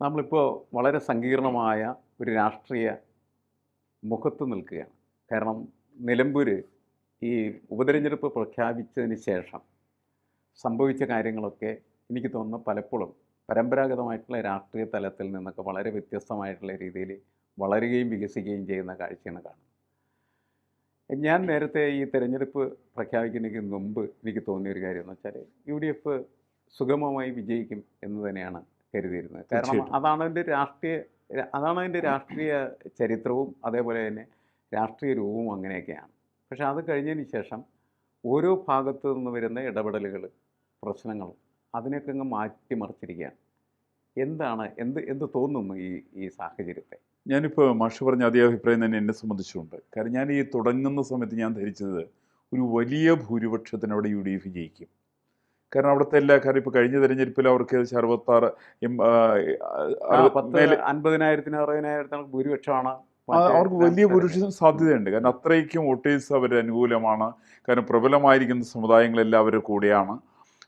നമ്മളിപ്പോൾ വളരെ സങ്കീർണമായ ഒരു രാഷ്ട്രീയ മുഖത്ത് നിൽക്കുകയാണ്. കാരണം നിലമ്പൂർ ഈ ഉപതെരഞ്ഞെടുപ്പ് പ്രഖ്യാപിച്ചതിന് ശേഷം സംഭവിച്ച കാര്യങ്ങളൊക്കെ എനിക്ക് തോന്നുന്നു പലപ്പോഴും പരമ്പരാഗതമായിട്ടുള്ള രാഷ്ട്രീയ തലത്തിൽ നിന്നൊക്കെ വളരെ വ്യത്യസ്തമായിട്ടുള്ള രീതിയിൽ വളരുകയും വികസിക്കുകയും ചെയ്യുന്ന കാഴ്ചയാണ് കാണുന്നത്. ഞാൻ നേരത്തെ ഈ തെരഞ്ഞെടുപ്പ് പ്രഖ്യാപിക്കുന്നതിന് മുമ്പ് എനിക്ക് തോന്നിയൊരു കാര്യം എന്ന് വെച്ചാൽ യു ഡി എഫ് സുഗമമായി വിജയിക്കും എന്ന് തന്നെയാണ് കരുതിയിരുന്നത്. കാരണം. അതാണ് അതിന്റെ രാഷ്ട്രീയ അതാണ് അതിന്റെ രാഷ്ട്രീയ ചരിത്രവും അതേപോലെ തന്നെ രാഷ്ട്രീയ രൂപവും അങ്ങനെയൊക്കെയാണ്. പക്ഷെ അത് കഴിഞ്ഞതിന് ശേഷം ഓരോ ഭാഗത്തു നിന്ന് വരുന്ന ഇടപെടലുകൾ പ്രശ്നങ്ങൾ അതിനൊക്കെ അങ്ങ് മാറ്റിമറിച്ചിരിക്കുകയാണ്. എന്താണ് എന്ത് എന്ത് തോന്നുന്നു ഈ ഈ സാഹചര്യത്തെ? ഞാനിപ്പോൾ മാഷ് പറഞ്ഞ അതേ അഭിപ്രായം തന്നെ എന്നെ സംബന്ധിച്ചുണ്ട്. കാരണം ഞാൻ ഈ തുടങ്ങുന്ന സമയത്ത് ഞാൻ ധരിച്ചത് ഒരു വലിയ ഭൂരിപക്ഷത്തിനവിടെ യു ഡി എഫ് ജയിക്കും. കാരണം അവിടുത്തെ എല്ലാ കാര്യം ഇപ്പോൾ കഴിഞ്ഞ തെരഞ്ഞെടുപ്പിൽ അവർക്ക് ഏകദേശം അറുപത്താറ് അൻപതിനായിരത്തിന് അറുപതിനായിരത്തിന് ഭൂരിപക്ഷമാണ്. അവർക്ക് വലിയ ഭൂരിപക്ഷം സാധ്യതയുണ്ട്. കാരണം അത്രയ്ക്കും വോട്ടേഴ്സ് അവരുടെ അനുകൂലമാണ് കാരണം പ്രബലമായിരിക്കുന്ന സമുദായങ്ങളെല്ലാം അവരുടെ കൂടെയാണ്.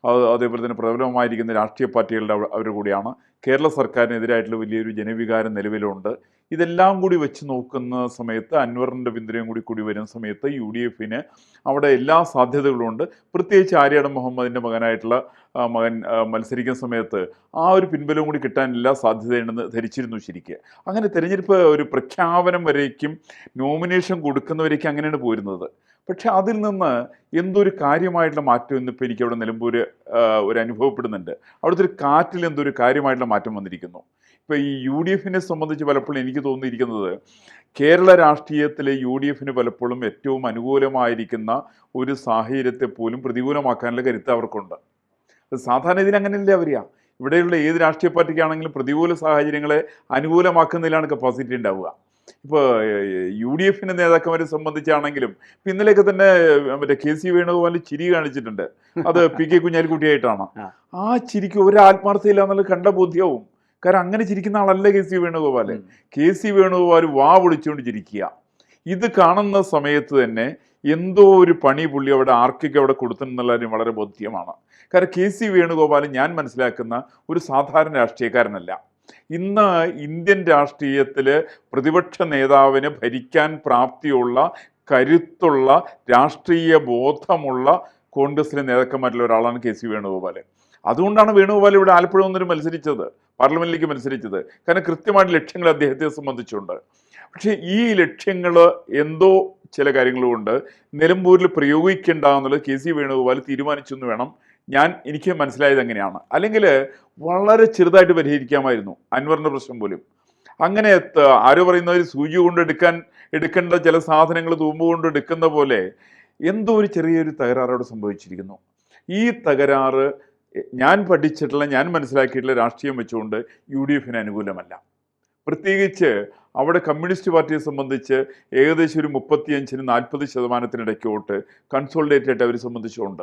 അതേപോലെ തന്നെ പ്രബലമായിരിക്കുന്ന രാഷ്ട്രീയ പാർട്ടികളുടെ അവർ കൂടിയാണ്. കേരള സർക്കാരിനെതിരായിട്ടുള്ള വലിയൊരു ജനവികാരം നിലവിലുണ്ട്. ഇതെല്ലാം കൂടി വെച്ച് നോക്കുന്ന സമയത്ത് അൻവറിന്റെ പിന്തുണയും കൂടി കൂടി വരുന്ന സമയത്ത് യു ഡി എഫിന് അവിടെ എല്ലാ സാധ്യതകളും ഉണ്ട്. പ്രത്യേകിച്ച് ആര്യാടൻ മുഹമ്മദിന്റെ മകനായിട്ടുള്ള മകൻ മത്സരിക്കുന്ന സമയത്ത് ആ ഒരു പിൻബലവും കൂടി കിട്ടാൻ എല്ലാ സാധ്യതയുണ്ടെന്ന് ധരിച്ചിരുന്നു ശരിക്ക്. അങ്ങനെ തിരഞ്ഞെടുപ്പ് ഒരു പ്രഖ്യാപനം വരേക്കും നോമിനേഷൻ കൊടുക്കുന്നവരേക്കും അങ്ങനെയാണ് പോരുന്നത്. പക്ഷെ അതിൽ നിന്ന് എന്തൊരു കാര്യമായിട്ടുള്ള മാറ്റം ഇന്നിപ്പോൾ എനിക്ക് അവിടെ നിലമ്പൂർ ഒരു അനുഭവപ്പെടുന്നുണ്ട്. അവിടുത്തെ ഒരു കാറ്റിൽ എന്തൊരു കാര്യമായിട്ടുള്ള മാറ്റം വന്നിരിക്കുന്നു. ഇപ്പോൾ ഈ യു ഡി എഫിനെ സംബന്ധിച്ച് പലപ്പോഴും എനിക്ക് തോന്നിയിരിക്കുന്നത് കേരള രാഷ്ട്രീയത്തിലെ യു ഡി എഫിന് പലപ്പോഴും ഏറ്റവും അനുകൂലമായിരിക്കുന്ന ഒരു സാഹചര്യത്തെ പോലും പ്രതികൂലമാക്കാനുള്ള കരുത്ത് അവർക്കുണ്ട്. സാധാരണ ഇതിന് അങ്ങനെയല്ല അവരെയാ ഇവിടെയുള്ള ഏത് രാഷ്ട്രീയ പാർട്ടിക്കാണെങ്കിലും പ്രതികൂല സാഹചര്യങ്ങളെ അനുകൂലമാക്കുന്നതിലാണ് കപ്പാസിറ്റി ഉണ്ടാവുക. ഇപ്പോൾ യു ഡി എഫിന്റെ നേതാക്കന്മാരെ സംബന്ധിച്ചാണെങ്കിലും ഇപ്പം ഇന്നലെയൊക്കെ തന്നെ മറ്റേ കെ സി വേണുഗോപാൽ ചിരി കാണിച്ചിട്ടുണ്ട്. അത് പി കെ കുഞ്ഞാലിക്കുട്ടിയായിട്ടാണ്. ആ. ചിരിക്ക് ഒരു ആത്മാർത്ഥയില്ല എന്നുള്ളത് കണ്ട ബോധ്യവും കാരണം അങ്ങനെ ചിരിക്കുന്ന ആളല്ല കെ സി വേണുഗോപാൽ ഉം. കെ സി വേണുഗോപാൽ വാ വിളിച്ചുകൊണ്ട് ചിരിക്കുക. ഇത് കാണുന്ന സമയത്ത് തന്നെ എന്തോ ഒരു പണി പുള്ളി അവിടെ ആർക്കൊക്കെ അവിടെ കൊടുത്തെന്നുള്ള കാര്യം വളരെ ബോധ്യമാണ്. കാരണം കെ സി വേണുഗോപാൽ ഞാൻ മനസ്സിലാക്കുന്ന ഒരു സാധാരണ രാഷ്ട്രീയക്കാരനല്ല. ഇന്ന് ഇന്ത്യൻ രാഷ്ട്രീയത്തിൽ പ്രതിപക്ഷ നേതാവിന് ഭരിക്കാൻ പ്രാപ്തിയുള്ള കരുത്തുള്ള രാഷ്ട്രീയ ബോധമുള്ള കോൺഗ്രസിലെ നേതാക്കന്മാരിൽ ഒരാളാണ് കെ സി വേണുഗോപാൽ അതുകൊണ്ടാണ് വേണുഗോപാൽ ഇവിടെ ആലപ്പുഴ ഒന്നിനും മത്സരിച്ചത് പാർലമെന്റിലേക്ക് മത്സരിച്ചത്. കാരണം കൃത്യമായിട്ട് ലക്ഷ്യങ്ങൾ അദ്ദേഹത്തെ സംബന്ധിച്ചുണ്ട്. പക്ഷേ ഈ ലക്ഷ്യങ്ങൾ എന്തോ ചില കാര്യങ്ങളുമുണ്ട്. നിലമ്പൂരിൽ പ്രയോഗിക്കേണ്ട എന്നുള്ളത് കെ സി വേണുഗോപാൽ തീരുമാനിച്ചു എന്ന് വേണം. ഞാൻ എനിക്ക് മനസ്സിലായത് അങ്ങനെയാണ്. അല്ലെങ്കിൽ വളരെ ചെറുതായിട്ട് പരിഹരിക്കാമായിരുന്നു അൻവറിന്റെ പ്രശ്നം പോലും. അങ്ങനെ ആരോ പറയുന്നവർ സൂചി കൊണ്ട് എടുക്കാൻ എടുക്കേണ്ട ചില സാധനങ്ങൾ തൂമ്പ് കൊണ്ട് എടുക്കുന്ന പോലെ എന്തോ ഒരു ചെറിയൊരു തകരാറ് അവിടെ സംഭവിച്ചിരിക്കുന്നു. ഈ തകരാറ് ഞാൻ പഠിച്ചിട്ടുള്ള ഞാൻ മനസ്സിലാക്കിയിട്ടുള്ള രാഷ്ട്രീയം വെച്ചുകൊണ്ട് യു ഡി എഫിന് അനുകൂലമല്ല. പ്രത്യേകിച്ച് അവിടെ കമ്മ്യൂണിസ്റ്റ് പാർട്ടിയെ സംബന്ധിച്ച് ഏകദേശം ഒരു മുപ്പത്തിയഞ്ചിന് നാൽപ്പത് ശതമാനത്തിനിടയ്ക്ക് വോട്ട് കൺസോളിഡേറ്റ് ആയിട്ട് അവരെ സംബന്ധിച്ചുകൊണ്ട്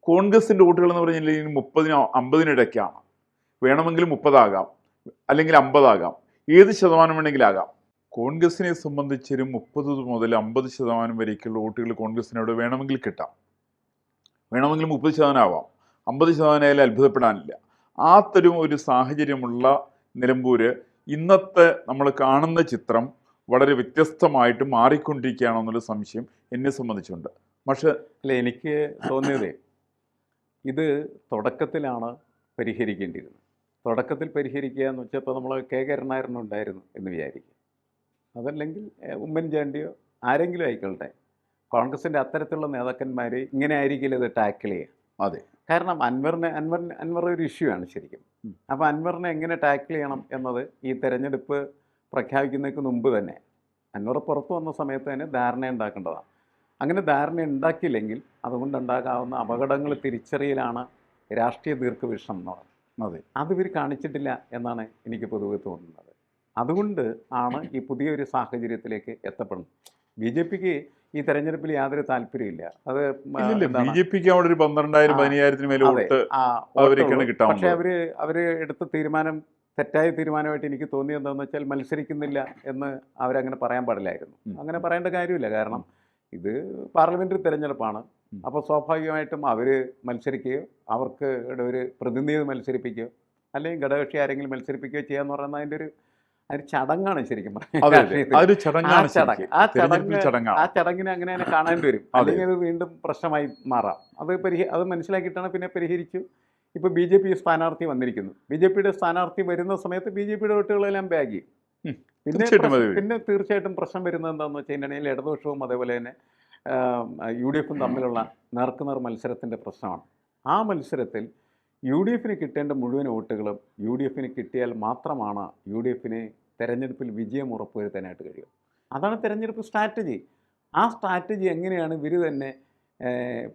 കോൺഗ്രസിന്റെ വോട്ടുകൾ എന്ന് പറഞ്ഞാൽ ഇനി മുപ്പതിന് അമ്പതിനിടയ്ക്കാണ്. വേണമെങ്കിൽ മുപ്പതാകാം അല്ലെങ്കിൽ അമ്പതാകാം ഏത് ശതമാനം വേണമെങ്കിലാകാം കോൺഗ്രസിനെ സംബന്ധിച്ചൊരു മുപ്പത് മുതൽ അമ്പത് ശതമാനം വരേക്കുള്ള വോട്ടുകൾ കോൺഗ്രസിന് അവിടെ വേണമെങ്കിൽ കിട്ടാം. വേണമെങ്കിൽ മുപ്പത് ശതമാനം ആവാം. അമ്പത് ശതമാനം ആയാലും അത്ഭുതപ്പെടാനില്ല. ആ തരം ഒരു സാഹചര്യമുള്ള നിലമ്പൂര് ഇന്നത്തെ നമ്മൾ കാണുന്ന ചിത്രം വളരെ വ്യത്യസ്തമായിട്ട് മാറിക്കൊണ്ടിരിക്കുകയാണെന്നൊരു സംശയം എന്നെ സംബന്ധിച്ചുണ്ട്. പക്ഷെ അല്ല എനിക്ക് തോന്നിയതേ ഇത് തുടക്കത്തിലാണ് പരിഹരിക്കേണ്ടിയിരുന്നത്. തുടക്കത്തിൽ പരിഹരിക്കുക എന്ന് വെച്ചാൽ ഇപ്പോൾ നമ്മൾ കെ. കരുണായിരുന്നു ഉണ്ടായിരുന്നു എന്ന് വിചാരിക്കും. അതല്ലെങ്കിൽ ഉമ്മൻചാണ്ടിയോ ആരെങ്കിലും ആയിക്കൊള്ളട്ടെ. കോൺഗ്രസിന്റെ അത്തരത്തിലുള്ള നേതാക്കന്മാർ ഇങ്ങനെ ആയിരിക്കില്ല ഇത് ടാക്കിൾ ചെയ്യുക? അതെ. കാരണം അൻവറിനെ അൻവറിന് അൻവർ ഒരു ഇഷ്യൂ ആണ് ശരിക്കും. അപ്പോൾ അൻവറിനെ എങ്ങനെ ടാക്കിൾ ചെയ്യണം എന്നത് ഈ തെരഞ്ഞെടുപ്പ് പ്രഖ്യാപിക്കുന്നതിന് മുമ്പ് തന്നെ. അൻവർ പുറത്തു വന്ന സമയത്ത് തന്നെ ധാരണ ഉണ്ടാക്കേണ്ടതാണ്. അങ്ങനെ ധാരണ ഉണ്ടാക്കിയില്ലെങ്കിൽ അതുകൊണ്ട് ഉണ്ടാകാവുന്ന അപകടങ്ങൾ തിരിച്ചറിയലാണ് രാഷ്ട്രീയ ദീർഘവീക്ഷണം എന്ന് പറയുന്നത്. അത് ഇവർ കാണിച്ചിട്ടില്ല എന്നാണ് എനിക്ക് പൊതുവെ തോന്നുന്നത്. അതുകൊണ്ട് ആണ് ഈ പുതിയൊരു സാഹചര്യത്തിലേക്ക് എത്തപ്പെടുന്നത്. ബി ജെ പിക്ക് ഈ തെരഞ്ഞെടുപ്പിൽ യാതൊരു താല്പര്യമില്ല അത് ബി? ജെ പിക്ക് അവിടെ ഒരു പന്ത്രണ്ടായിരം പതിനായിരത്തിന് പതിനയ്യായിരത്തിന് മേലെ വോട്ട് കിട്ടാൻ പക്ഷേ അവർ അവർ എടുത്ത തീരുമാനം തെറ്റായ തീരുമാനമായിട്ട് എനിക്ക് തോന്നിയത് എന്താണെന്ന് വെച്ചാൽ മത്സരിക്കുന്നില്ല എന്ന് അവരങ്ങനെ പറയാൻ പാടില്ലായിരുന്നു. അങ്ങനെ പറയേണ്ട കാര്യമില്ല. കാരണം ഇത് പാർലമെന്ററി തെരഞ്ഞെടുപ്പാണ്. അപ്പോൾ സ്വാഭാവികമായിട്ടും അവർ മത്സരിക്കുകയോ അവർക്ക് ഒരു പ്രതിനിധി മത്സരിപ്പിക്കുകയോ അല്ലെങ്കിൽ ഘടകകക്ഷി ആരെങ്കിലും മത്സരിപ്പിക്കുകയോ ചെയ്യാന്ന് പറയുന്നത് അതിന്റെ ഒരു അതൊരു ചടങ്ങാണ് ശരിക്കും. പറഞ്ഞത് ആ ചടങ്ങിനെ അങ്ങനെ തന്നെ കാണേണ്ടി വരും. അല്ലെങ്കിൽ അത് വീണ്ടും പ്രശ്നമായി മാറാം. അത് പരിഹ അത് മനസ്സിലാക്കിയിട്ടാണ് പിന്നെ പരിഹരിച്ചു ഇപ്പോൾ ബി ജെ പി സ്ഥാനാർത്ഥി വന്നിരിക്കുന്നു. ബി ജെ പിയുടെ സ്ഥാനാർത്ഥി വരുന്ന സമയത്ത് ബി ജെ പിയുടെ വോട്ടുകളെല്ലാം ബാഗ് പിന്നെ പിന്നെ തീർച്ചയായിട്ടും പ്രശ്നം വരുന്നത് എന്താണെന്ന് വെച്ച് കഴിഞ്ഞിട്ടുണ്ടെങ്കിൽ ഇടതുപക്ഷവും അതേപോലെ തന്നെ യു ഡി എഫും തമ്മിലുള്ള നേർക്കുനേർ മത്സരത്തിന്റെ പ്രശ്നമാണ്. ആ മത്സരത്തിൽ യു ഡി എഫിന് കിട്ടേണ്ട മുഴുവൻ വോട്ടുകളും യു ഡി എഫിന് കിട്ടിയാൽ മാത്രമാണ് യു ഡി എഫിന് തെരഞ്ഞെടുപ്പിൽ വിജയം ഉറപ്പുവരുത്താനായിട്ട് കഴിയും അതാണ് തെരഞ്ഞെടുപ്പ് സ്ട്രാറ്റജി. ആ സ്ട്രാറ്റജി എങ്ങനെയാണ് ഇവർ തന്നെ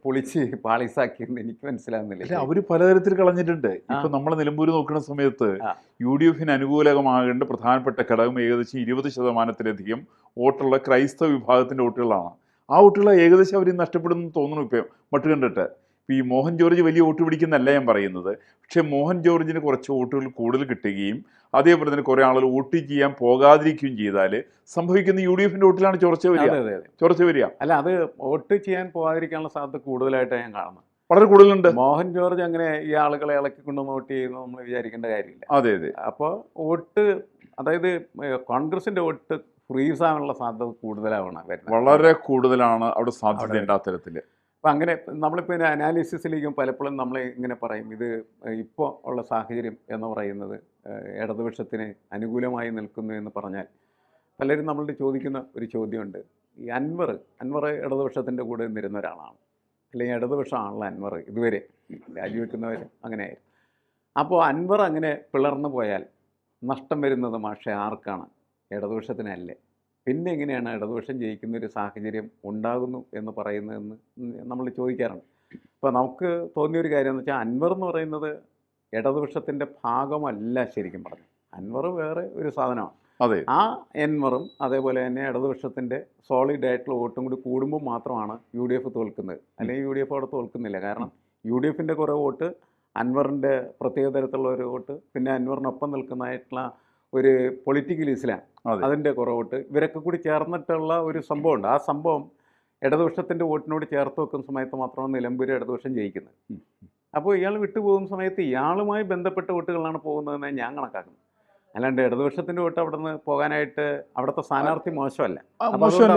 പൊളിച്ച് പാളിസാക്കിയെന്ന് എനിക്ക് മനസ്സിലാകുന്നില്ല അവർ പലതരത്തിൽ കളഞ്ഞിട്ടുണ്ട്. ഇപ്പൊ നമ്മൾ നിലമ്പൂര് നോക്കുന്ന സമയത്ത്. യു ഡി എഫിന് അനുകൂലമാകേണ്ട പ്രധാനപ്പെട്ട ഘടകം ഏകദേശം ഇരുപത് ശതമാനത്തിലധികം വോട്ടുള്ള ക്രൈസ്തവ വിഭാഗത്തിന്റെ വോട്ടുകളാണ്. ആ വോട്ടുകൾ ഏകദേശം അവർ നഷ്ടപ്പെടുന്നു തോന്നുന്നു ഇപ്പം. മട്ട് കണ്ടിട്ട് ഈ മോഹൻ ജോർജ് വലിയ വോട്ട് പിടിക്കുന്നല്ല ഞാൻ പറയുന്നത്. പക്ഷേ മോഹൻ ജോർജിന് കുറച്ച് വോട്ടുകൾ കൂടുതൽ കിട്ടുകയും അതേപോലെ തന്നെ കുറേ ആളുകൾ വോട്ട് ചെയ്യാൻ പോകാതിരിക്കുകയും ചെയ്താൽ സംഭവിക്കുന്ന യു ഡി എഫിന്റെ വോട്ടിലാണ് ചോർച്ച വരിക. ചോർച്ച വരിക. അല്ല അത് വോട്ട് ചെയ്യാൻ പോകാതിരിക്കാനുള്ള സാധ്യത കൂടുതലായിട്ടാണ് ഞാൻ കാണുന്നത്. വളരെ കൂടുതലുണ്ട്. മോഹൻ ജോർജ് അങ്ങനെ ഈ ആളുകളെ ഇളക്കിക്കൊണ്ട് വോട്ട് ചെയ്യുന്നു നമ്മൾ വിചാരിക്കേണ്ട കാര്യമില്ല. അതെ അതെ. അപ്പോൾ വോട്ട് അതായത് കോൺഗ്രസിന്റെ കോൺഗ്രസിന്റെ വോട്ട് ഫ്രീസ് ആവാനുള്ള സാധ്യത കൂടുതലാവണം വളരെ കൂടുതലാണ് അവിടെ സാധ്യത ഉണ്ട് അത്തരത്തിൽ അപ്പം അങ്ങനെ നമ്മളിപ്പോൾ ഇതിന്റെ അനാലിസിസിലേക്കും പലപ്പോഴും നമ്മൾ ഇങ്ങനെ പറയും ഇത് ഇപ്പോൾ ഉള്ള സാഹചര്യം എന്ന് പറയുന്നത് ഇടതുപക്ഷത്തിന് അനുകൂലമായി നിൽക്കുന്നു എന്ന് പറഞ്ഞാൽ പലരും നമ്മളോട് ചോദിക്കുന്ന ഒരു ചോദ്യമുണ്ട്. ഈ അൻവർ അൻവർ ഇടതുപക്ഷത്തിന്റെ കൂടെ നിന്നിരുന്ന ഒരാളാണ്. അല്ലെങ്കിൽ ഇടതുപക്ഷമാണല്ലോ അൻവർ ഇതുവരെ രാജിവെക്കുന്നവർ അങ്ങനെയായിരുന്നു. അപ്പോൾ അൻവർ അങ്ങനെ പിളർന്നു പോയാൽ നഷ്ടം വരുന്നത് മാഷെ ആർക്കാണ്? ഇടതുപക്ഷത്തിനല്ലേ. പിന്നെ എങ്ങനെയാണ് ഇടതുപക്ഷം ജയിക്കുന്ന ഒരു സാഹചര്യം ഉണ്ടാകുന്നു എന്ന് പറയുന്നതെന്ന് നമ്മൾ ചോദിക്കാറുണ്ട്. അപ്പോൾ നമുക്ക് തോന്നിയ ഒരു കാര്യം എന്ന് വെച്ചാൽ അൻവർ എന്ന് പറയുന്നത് ഇടതുപക്ഷത്തിന്റെ ഭാഗമല്ല ശരിക്കും പറഞ്ഞു അൻവർ വേറെ ഒരു സാധനമാണ്. അതെ. ആ എൻവറും അതേപോലെ തന്നെ ഇടതുപക്ഷത്തിന്റെ സോളിഡ് ആയിട്ടുള്ള വോട്ടും കൂടി കൂടുമ്പോൾ മാത്രമാണ് യു ഡി എഫ് തോൽക്കുന്നത്. അല്ലെങ്കിൽ യു ഡി എഫ് അവിടെ തോൽക്കുന്നില്ല. കാരണം യു ഡി എഫിന്റെ കുറേ വോട്ട് അൻവറിന്റെ പ്രത്യേക തരത്തിലുള്ള ഒരു വോട്ട് പിന്നെ അൻവറിനൊപ്പം നിൽക്കുന്നതായിട്ടുള്ള ഒരു പൊളിറ്റിക്കൽ ഇസ്ലാം അതെ. അതിന്റെ കുറവോട്ട് ഇവരൊക്കെ കൂടി ചേർന്നിട്ടുള്ള ഒരു സംഭവമുണ്ട്. ആ സംഭവം ഇടതുപക്ഷത്തിന്റെ വോട്ടിനോട് ചേർത്ത് വെക്കുന്ന സമയത്ത് മാത്രമാണ് നിലമ്പൂര് ഇടതുപക്ഷം ജയിക്കുന്നത്. അപ്പോൾ ഇയാൾ വിട്ടുപോകുന്ന സമയത്ത് ഇയാളുമായി ബന്ധപ്പെട്ട വോട്ടുകളാണ് പോകുന്നതെന്ന് ഞാൻ കണക്കാക്കുന്നത് അല്ലാണ്ട് ഇടതുപക്ഷത്തിന്റെ വോട്ട് അവിടെ നിന്ന് പോകാനായിട്ട് അവിടുത്തെ സ്ഥാനാർത്ഥി മോശമല്ല.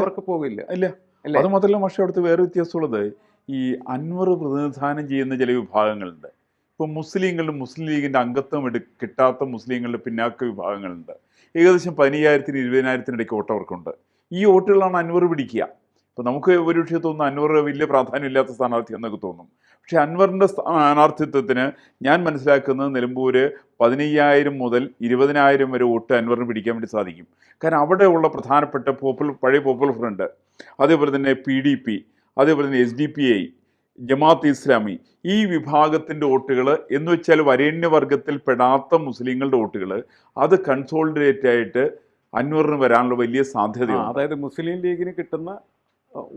അവർക്ക് പോകില്ല ഇല്ല. അത് മാത്രമല്ല പക്ഷേ അവിടുത്തെ വേറെ വ്യത്യാസമുള്ളത് ഈ അൻവർ പ്രതിനിധാനം ചെയ്യുന്ന ചില വിഭാഗങ്ങളുണ്ട്. ഇപ്പൊ മുസ്ലിങ്ങളുടെ മുസ്ലിം ലീഗിന്റെ അംഗത്വം എടു കിട്ടാത്ത മുസ്ലിങ്ങളുടെ പിന്നാക്ക വിഭാഗങ്ങളുണ്ട്. ഏകദേശം പതിനയ്യായിരത്തിന് ഇരുപതിനായിരത്തിനിടയ്ക്ക് വോട്ട് അവർക്കുണ്ട്. ഈ വോട്ടുകളാണ് അൻവർ പിടിക്കുക. ഇപ്പോൾ നമുക്ക് ഒരു പക്ഷേ തോന്നുന്നു അൻവർ വലിയ പ്രാധാന്യമില്ലാത്ത സ്ഥാനാർത്ഥി എന്നൊക്കെ തോന്നും. പക്ഷേ അൻവറിന്റെ സ്ഥാനാർത്ഥിത്വത്തിന് ഞാൻ മനസ്സിലാക്കുന്നത് നിലമ്പൂർ പതിനയ്യായിരം മുതൽ ഇരുപതിനായിരം വരെ വോട്ട് അൻവറിന് പിടിക്കാൻ വേണ്ടി സാധിക്കും. കാരണം അവിടെയുള്ള പ്രധാനപ്പെട്ട പോപ്പുലർ പഴയ പോപ്പുലർ ഫ്രണ്ട്. അതേപോലെ തന്നെ പി ഡി പി അതേപോലെ തന്നെ S D P I Jamaat Islami ഈ വിഭാഗത്തിന്റെ വോട്ടുകൾ എന്ന് വെച്ചാൽ വരേണ്യവർഗത്തിൽ പെടാത്ത മുസ്ലിങ്ങളുടെ വോട്ടുകൾ അത് കൺസോൾഡേറ്റ് ആയിട്ട് അന്വറിന് വരാനുള്ള വലിയ സാധ്യതയാണ് അതായത് മുസ്ലിം ലീഗിന് കിട്ടുന്ന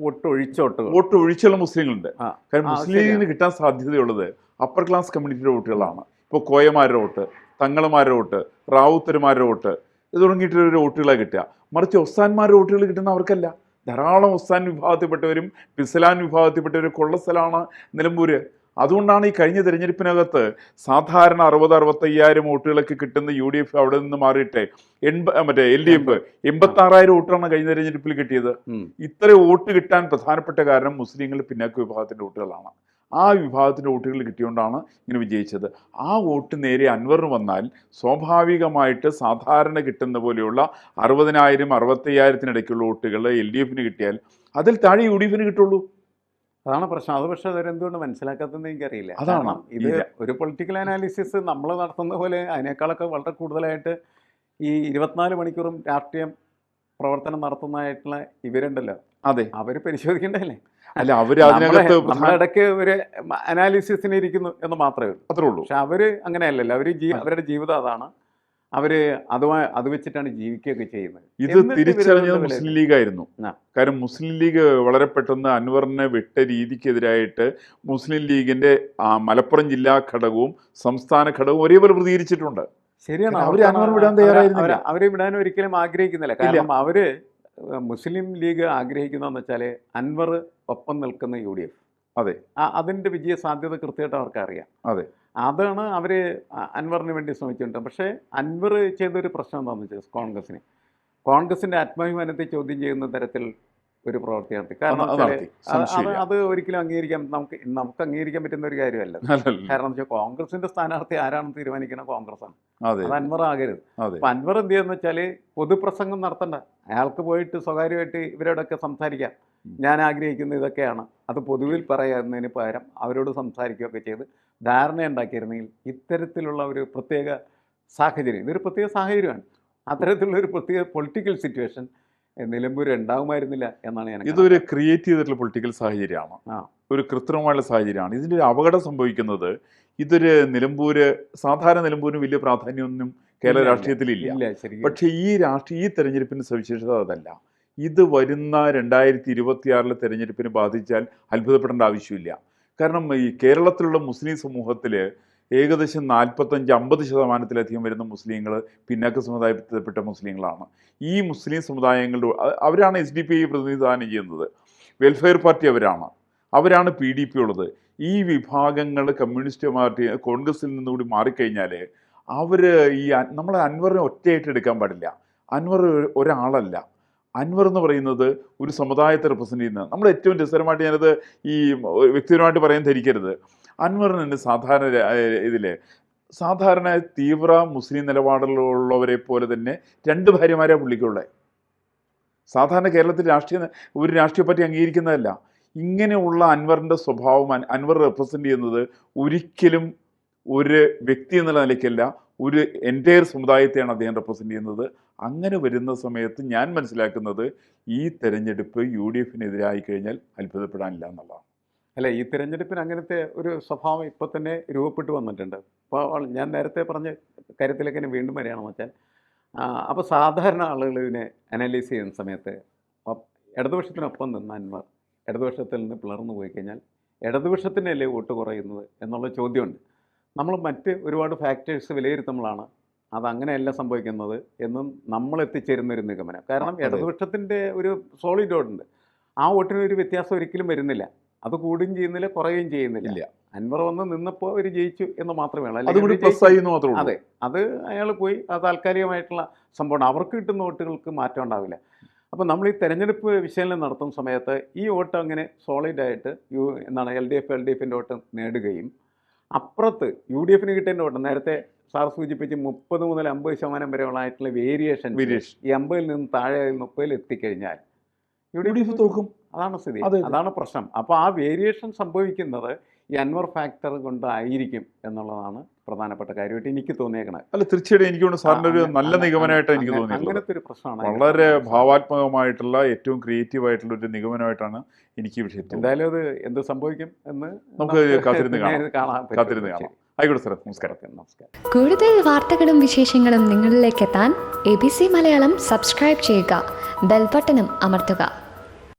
വോട്ട് വോട്ടൊഴിച്ചുള്ള വോട്ട് ഒഴിച്ചുള്ള മുസ്ലിങ്ങളുണ്ട്. കാരണം മുസ്ലിം ലീഗിന് കിട്ടാൻ സാധ്യതയുള്ളത് അപ്പർ ക്ലാസ് കമ്മ്യൂണിറ്റിയുടെ വോട്ടുകളാണ്. ഇപ്പോൾ കോയമാരുടെ വോട്ട് തങ്ങളമാരുടെ വോട്ട് റാവുത്തരുമാരുടെ വോട്ട് ഇത് തുടങ്ങിയിട്ടുള്ള വോട്ടുകളാണ് കിട്ടുക. മറിച്ച് ഒസ്താന്മാരുടെ വോട്ടുകൾ കിട്ടുന്ന അവർക്കല്ല. ധാരാളം ഉസ്താൻ വിഭാഗത്തിൽപ്പെട്ടവരും പിസലാൻ വിഭാഗത്തിൽപ്പെട്ടവരും കൊള്ളസ്ഥലാണ് നിലമ്പൂര്. അതുകൊണ്ടാണ് ഈ കഴിഞ്ഞ തിരഞ്ഞെടുപ്പിനകത്ത് സാധാരണ അറുപത് അറുപത്തയ്യായിരം വോട്ടുകളൊക്കെ കിട്ടുന്ന യു ഡി എഫ് അവിടെ നിന്ന് മാറിയിട്ട് എൺപ മറ്റേ എൽ ഡി എഫ് എൺപത്തി ആറായിരം വോട്ടാണ് കഴിഞ്ഞ തിരഞ്ഞെടുപ്പിൽ കിട്ടിയത്. ഇത്രയും ഇത്ര വോട്ട് കിട്ടാൻ പ്രധാനപ്പെട്ട കാരണം മുസ്ലിങ്ങൾ പിന്നാക്ക വിഭാഗത്തിന്റെ വോട്ടുകളാണ്. ആ വിഭാഗത്തിന്റെ വോട്ടുകൾ കിട്ടിയോണ്ടാണ് ഇങ്ങനെ വിജയിച്ചത്. ആ വോട്ട് നേരെ അൻവറിന് വന്നാൽ സ്വാഭാവികമായിട്ട് സാധാരണ കിട്ടുന്ന പോലെയുള്ള അറുപതിനായിരം അറുപത്തയ്യായിരത്തിനിടയ്ക്കുള്ള വോട്ടുകൾ എൽ ഡി എഫിന് കിട്ടിയാൽ അതിൽ താഴെ യു ഡി എഫിന് കിട്ടുള്ളൂ. അതാണ് പ്രശ്നം. അത് പക്ഷേ അവരെന്തുകൊണ്ട് മനസ്സിലാക്കാത്തതെന്ന് എനിക്കറിയില്ല. അതാണ്. ഇത് ഒരു പൊളിറ്റിക്കൽ അനാലിസിസ് നമ്മൾ നടത്തുന്ന പോലെ അതിനേക്കാളൊക്കെ വളരെ കൂടുതലായിട്ട് ഈ ഇരുപത്തിനാല് മണിക്കൂറും രാഷ്ട്രീയം പ്രവർത്തനം നടത്തുന്നതായിട്ടുള്ള ഇവരുണ്ടല്ലോ. അതെ. അവർ പരിശോധിക്കേണ്ടതല്ലേ? അല്ല അവർ അതിനകത്ത് ഇടയ്ക്ക് നമ്മളിടയ്ക്ക് ഒരു അനാലിസിസിന് ഇരിക്കുന്നു എന്ന് മാത്രമേ ഉള്ളൂ. അത്രേ ഉള്ളൂ. പക്ഷെ അവർ അങ്ങനെയല്ലല്ലോ. അവർ ജീ അവരുടെ ജീവിതം അതാണ്. അവർ അതുമായി അത് വെച്ചിട്ടാണ് ജീവിക്കുകയൊക്കെ ചെയ്യുന്നത്. ഇത് തിരിച്ചറിഞ്ഞത് മുസ്ലിം ലീഗ് ആയിരുന്നു കാരണം മുസ്ലിം ലീഗ് വളരെ പെട്ടെന്ന് അൻവറിനെ വിട്ട രീതിക്കെതിരായിട്ട് മുസ്ലിം ലീഗിന്റെ ആ, മലപ്പുറം ജില്ലാ ഘടകവും സംസ്ഥാന ഘടകവും ഒരേപോലെ പ്രതികരിച്ചിട്ടുണ്ട്. ശരിയാണ്. അവർ അൻവർ വിടാൻ തയ്യാറായിരുന്നില്ല. അവരെ വിടാൻ ഒരിക്കലും ആഗ്രഹിക്കുന്നില്ല. കാരണം അവർ മുസ്ലിം ലീഗ് ആഗ്രഹിക്കുന്നതെന്ന് വെച്ചാൽ അൻവർ ഒപ്പം നിൽക്കുന്ന യു ഡി എഫ് അതെ. അതിന്റെ വിജയ സാധ്യത കൃത്യമായിട്ട് അവർക്ക് അറിയാം അതെ. അതാണ് അവർ അൻവറിന് വേണ്ടി ശ്രമിച്ചിട്ടുണ്ട് പക്ഷേ അൻവർ ചെയ്തൊരു പ്രശ്നം എന്താണെന്ന് വെച്ചാൽ കോൺഗ്രസിന് കോൺഗ്രസിന്റെ ആത്മാഭിമാനത്തെ ചോദ്യം ചെയ്യുന്ന തരത്തിൽ ഒരു പ്രവൃത്തി നടത്തി. കാരണം അത് ഒരിക്കലും അംഗീകരിക്കാൻ നമുക്ക് നമുക്ക് അംഗീകരിക്കാൻ പറ്റുന്ന ഒരു കാര്യമല്ല. കാരണം വെച്ചാൽ കോൺഗ്രസിന്റെ സ്ഥാനാർത്ഥി ആരാണെന്ന് തീരുമാനിക്കുന്നത് കോൺഗ്രസ്സാണ് അതെ. അത് അൻവർ ആകരുത്. അപ്പൊ അൻവർ എന്ത് ചെയ്യുന്ന വെച്ചാൽ പൊതുപ്രസംഗം നടത്തണ്ട. അയാൾക്ക് പോയിട്ട് സ്വകാര്യമായിട്ട് ഇവരോടൊക്കെ സംസാരിക്കാം. ഞാൻ ആഗ്രഹിക്കുന്ന ഇതൊക്കെയാണ്. അത് പൊതുവിൽ പറയുന്നതിന് പകരം അവരോട് സംസാരിക്കുകയൊക്കെ ചെയ്ത് ധാരണ ഉണ്ടാക്കിയിരുന്നെങ്കിൽ ഇത്തരത്തിലുള്ള ഒരു പ്രത്യേക സാഹചര്യം ഇതൊരു പ്രത്യേക സാഹചര്യമാണ്. അത്തരത്തിലുള്ള ഒരു പ്രത്യേക പൊളിറ്റിക്കൽ സിറ്റുവേഷൻ നിലമ്പൂർ ഉണ്ടാകുമായിരുന്നില്ല എന്നാണ് ഞാൻ ഇതൊരു ക്രിയേറ്റ് ചെയ്തിട്ടുള്ള പൊളിറ്റിക്കൽ സാഹചര്യമാണ്. ഒരു കൃത്രിമമായുള്ള സാഹചര്യമാണ്. ഇതിന്റെ ഒരു അപകടം സംഭവിക്കുന്നത് ഇതൊരു നിലമ്പൂര് സാധാരണ നിലമ്പൂരിന് വലിയ പ്രാധാന്യമൊന്നും കേരള രാഷ്ട്രീയത്തിൽ രാഷ്ട്രീയത്തിലില്ല. പക്ഷേ ഈ രാഷ്ട്രീയ ഈ തെരഞ്ഞെടുപ്പിന്റെ സവിശേഷത അതല്ല. ഇത് വരുന്ന രണ്ടായിരത്തി ഇരുപത്തിയാറിലെ തെരഞ്ഞെടുപ്പിനെ ബാധിച്ചാൽ അത്ഭുതപ്പെടേണ്ട ആവശ്യമില്ല. കാരണം ഈ കേരളത്തിലുള്ള മുസ്ലിം സമൂഹത്തിൽ ഏകദേശം നാൽപ്പത്തഞ്ച് അമ്പത് ശതമാനത്തിലധികം വരുന്ന മുസ്ലിങ്ങൾ പിന്നാക്ക സമുദായത്തിൽപ്പെട്ട മുസ്ലിങ്ങളാണ്. ഈ മുസ്ലിം സമുദായങ്ങളുടെ അവരാണ് എസ് ഡി പി ഐ പ്രതിനിധാനം ചെയ്യുന്നത്. വെൽഫെയർ പാർട്ടി അവരാണ്. അവരാണ് പി ഡി പി ഉള്ളത്. ഈ വിഭാഗങ്ങൾ കമ്മ്യൂണിസ്റ്റ് പാർട്ടി കോൺഗ്രസിൽ നിന്നുകൂടി മാറിക്കഴിഞ്ഞാൽ അവർ ഈ നമ്മൾ അൻവറിനെ ഒറ്റയായിട്ട് എടുക്കാൻ പാടില്ല. അൻവർ ഒരാളല്ല. അൻവർ എന്ന് പറയുന്നത് ഒരു സമുദായത്തെ റെപ്രസെന്റ് ചെയ്യുന്നത് നമ്മൾ ഏറ്റവും രസകരമായിട്ട് ഞാനത് ഈ വ്യക്തിപരമായിട്ട് പറയാൻ ധരിക്കരുത്. അൻവറിന് സാധാരണ ഇതിൽ സാധാരണ തീവ്ര മുസ്ലിം നിലപാടുകളുള്ളവരെ പോലെ തന്നെ രണ്ട് ഭാര്യമാരെ പുള്ളിക്കുള്ളത് സാധാരണ കേരളത്തിൽ രാഷ്ട്രീയ ഒരു രാഷ്ട്രീയ പാർട്ടി അംഗീകരിക്കുന്നതല്ല. ഇങ്ങനെയുള്ള അൻവറിന്റെ സ്വഭാവം അൻവർ റെപ്രസെന്റ് ചെയ്യുന്നത് ഒരിക്കലും ഒരു വ്യക്തി എന്നുള്ള നിലയ്ക്കല്ല ഒരു എന്റയർ സമുദായത്തെയാണ് അദ്ദേഹം റെപ്രസെന്റ് ചെയ്യുന്നത്. അങ്ങനെ വരുന്ന സമയത്ത് ഞാൻ മനസ്സിലാക്കുന്നത് ഈ തെരഞ്ഞെടുപ്പ് യു ഡി എഫിനെതിരായി കഴിഞ്ഞാൽ അത്ഭുതപ്പെടാനില്ല എന്നുള്ളതാണ്. അല്ല ഈ തിരഞ്ഞെടുപ്പിന് അങ്ങനത്തെ ഒരു സ്വഭാവം ഇപ്പോൾ തന്നെ രൂപപ്പെട്ടു വന്നിട്ടുണ്ട്. അപ്പോൾ ഞാൻ നേരത്തെ പറഞ്ഞ കാര്യത്തിലേക്ക് തന്നെ വീണ്ടും വരികയാണെന്ന് വെച്ചാൽ അപ്പോൾ സാധാരണ ആളുകൾ ഇതിനെ അനലൈസ് ചെയ്യുന്ന സമയത്ത് ഇടതുപക്ഷത്തിനൊപ്പം നിന്ന അൻവർ ഇടതുപക്ഷത്തിൽ നിന്ന് പിളർന്നു പോയി കഴിഞ്ഞാൽ ഇടതുപക്ഷത്തിനല്ലേ വോട്ട് കുറയുന്നത് എന്നുള്ള ചോദ്യമുണ്ട്. നമ്മൾ മറ്റ് ഒരുപാട് ഫാക്ടേഴ്സ് വിലയിരുത്തുമ്പോഴാണ് അത് അങ്ങനെയല്ല സംഭവിക്കുന്നത് എന്നും നമ്മൾ എത്തിച്ചേരുന്ന ഒരു നിഗമനം. കാരണം. ഇടതുപക്ഷത്തിന്റെ ഒരു സോളിഡ് വോട്ടുണ്ട് ആ വോട്ടിന് ഒരു വ്യത്യാസം ഒരിക്കലും വരുന്നില്ല. അത് കൂടുകയും ചെയ്യുന്നില്ല കുറയുകയും ചെയ്യുന്നില്ല. ഇല്ല. അൻവർ വന്ന് നിന്നപ്പോൾ അവർ ജയിച്ചു എന്ന് മാത്രമേ ഉള്ളൂ. അതെ. അത് അയാൾ പോയി അത് താൽക്കാലികമായിട്ടുള്ള സംഭവമാണ്. അവർക്ക് കിട്ടുന്ന വോട്ടുകൾക്ക് മാറ്റം ഉണ്ടാവില്ല. അപ്പോൾ നമ്മൾ ഈ തെരഞ്ഞെടുപ്പ് വിശകലനം നടത്തുന്ന സമയത്ത് ഈ വോട്ട് അങ്ങനെ സോളിഡായിട്ട് യു എന്താണ് L D F L D എഫിന്റെ വോട്ട് നേടുകയും അപ്പുറത്ത് യു ഡി എഫിന് കിട്ടേണ്ട വോട്ട് നേരത്തെ സാർ സൂചിപ്പിച്ച് മുപ്പത് മുതൽ അമ്പത് ശതമാനം വരെ ഉള്ളതായിട്ടുള്ള വേരിയേഷൻ. ഈ അമ്പതിൽ നിന്ന് താഴെ മുപ്പതിൽ എത്തിക്കഴിഞ്ഞാൽ യു ഡി എഫ് തോക്കും? അതാണ് സ്ഥിതി. അതെ, അതെ. അതാണ് പ്രശ്നം. അപ്പോൾ ആ വേരിയേഷൻ സംഭവിക്കുന്നത് ഈ അൻവർ ഫാക്ടർ കൊണ്ടായിരിക്കും എന്നുള്ളതാണ് പ്രധാനപ്പെട്ട കാര്യമായിട്ട് എനിക്ക് തോന്നിയേക്കണേ അല്ല തീർച്ചയായിട്ടും എനിക്ക് തോന്നുന്നു സാറിന് ഒരു നല്ല നിഗമനമായിട്ട് എനിക്ക് തോന്നി അങ്ങനത്തെ ഒരു പ്രശ്നമാണ് വളരെ ഭാവാത്മകമായിട്ടുള്ള ഏറ്റവും ക്രിയേറ്റീവ് ആയിട്ടുള്ള ഒരു നിഗമനമായിട്ടാണ് എനിക്ക് വിഷയത്തിൽ എന്തായാലും അത് എന്ത് സംഭവിക്കും എന്ന് നമുക്ക് കാത്തിരുന്ന് കാണാം. കാത്തിരുന്ന് കാണാം. ആയിക്കോട്ടെ സാർ നമസ്കാരം. നമസ്കാരം. കൂടുതൽ വാർത്തകളും വിശേഷങ്ങളും നിങ്ങളിലേക്ക് എത്താൻ A B C Malayalam subscribe ചെയ്യുക ബെൽബട്ടനും അമർത്തുക.